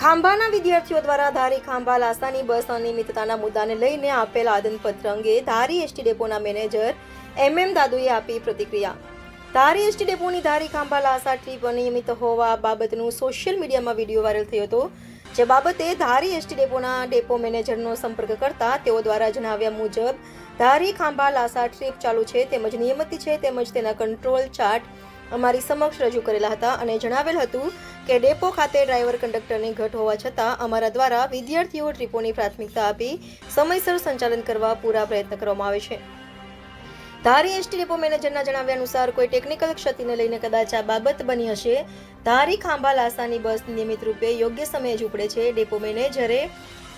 ખાંભાના વિદ્યાર્થીઓ દ્વારા ધારી ખાંભા લાસાની બસ અનિયમિતતાના મુદ્દાને લઈને આપેલ આદનપત્ર અંગે ધારી એસટી ડેપોના મેનેજર એમ એમ દાદુએ આપી પ્રતિક્રિયા. ધારી એસટી ડેપોની ધારી ખાંભા લાસા ટ્રીપ અનિયમિત હોવા બાબતનું સોશિયલ મીડિયામાં વીડિયો વાયરલ થયો હતો, જે બાબતે ધારી એસટી ડેપોના ડેપો મેનેજરનો સંપર્ક કરતા તેઓ દ્વારા જણાવ્યા મુજબ, ધારી ખાંભા લાસા ટ્રીપ ચાલુ છે, તેમજ નિયમિત છે, તેમજ તેના કંટ્રોલ ચાર્ટ અમારી સમક્ષ રજૂ કરેલા હતા અને જણાવેલ હતું કે ડેપો ખાતે ડ્રાઈવર કંડક્ટરની ઘટ હોવા છતાં અમારા દ્વારા વિદ્યાર્થીઓ ટ્રીપોની પ્રાથમિકતા આપી સમયસર સંચાલન કરવા પૂરા પ્રયત્ન કરવામાં આવે છે. ધારી એસટી ડેપો મેનેજરના જણાવ્યા અનુસાર કોઈ ટેકનિકલ ક્ષતિને લઈને કદાચ આ બાબત બની હશે. ધારી ખાંભા લાસાની બસ નિયમિત રૂપે યોગ્ય સમયે જ ઉપડે છે. ડેપો મેનેજરે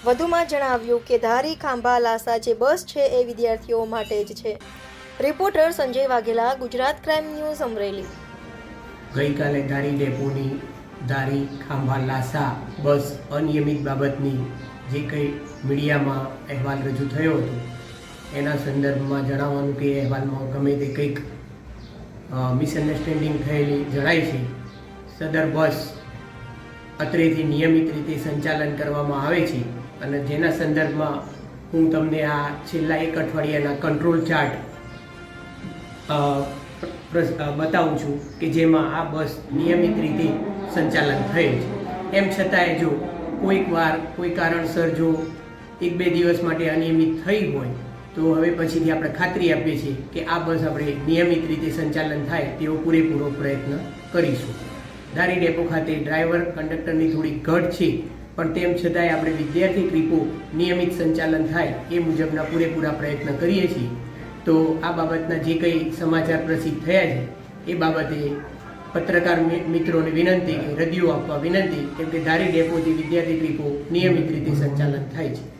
વધુમાં જણાવ્યું કે ધારી ખાંભા લાસા જે બસ છે એ વિદ્યાર્થીઓ માટે જ છે. Reporter Sanjay Vaghela, Gujarat crime news Amreli. ગઈકાલે ધારી ડેપોની ધારી, ખાંભા, લાસા, બસ, અનિયમિત બાબતની જે કંઈ મીડિયામાં અહેવાલ રજૂ થયો હતો, એના સંદર્ભમાં જણાવવાનું કે અહેવાલમાં ગમે તે કંઈક મિસઅન્ડરસ્ટેન્ડિંગ થયેલી જણાય છે. સદર બસ અત્રેથી નિયમિત રીતે સંચાલન કરવામાં આવે છે અને જેના સંદર્ભમાં હું તમને આ છેલ્લા એક અઠવાડિયાના કંટ્રોલ ચાર્ટ બતાવું છું કે જેમાં આ બસ નિયમિત રીતે સંચાલન થયેલ છે. એમ છતાંય જો કોઈક વાર, કોઈ કારણસર જો એક બે દિવસ માટે અનિયમિત થઈ હોય, તો હવે પછીથી આપણે ખાતરી આપીએ છીએ કે આ બસ આપણે નિયમિત રીતે સંચાલન થાય તેવો પૂરેપૂરો પ્રયત્ન કરીશું. ધારી ડેપો ખાતે ડ્રાઈવર, કંડક્ટરની થોડી ઘટ છે, પણ તેમ છતાંય આપણે વિદ્યાર્થી ટ્રીપો નિયમિત સંચાલન થાય એ મુજબના પૂરેપૂરા પ્રયત્ન કરીએ છીએ. તો આ બાબતના જે કંઈ સમાચાર પ્રસિદ્ધ થયા છે, એ બાબતે પત્રકાર મિત્રોને વિનંતી, રદિયો આપવા વિનંતી, કેમ કે ધારી ડેપોથી વિદ્યાર્થી ટ્રીપો નિયમિત રીતે સંચાલન થાય છે.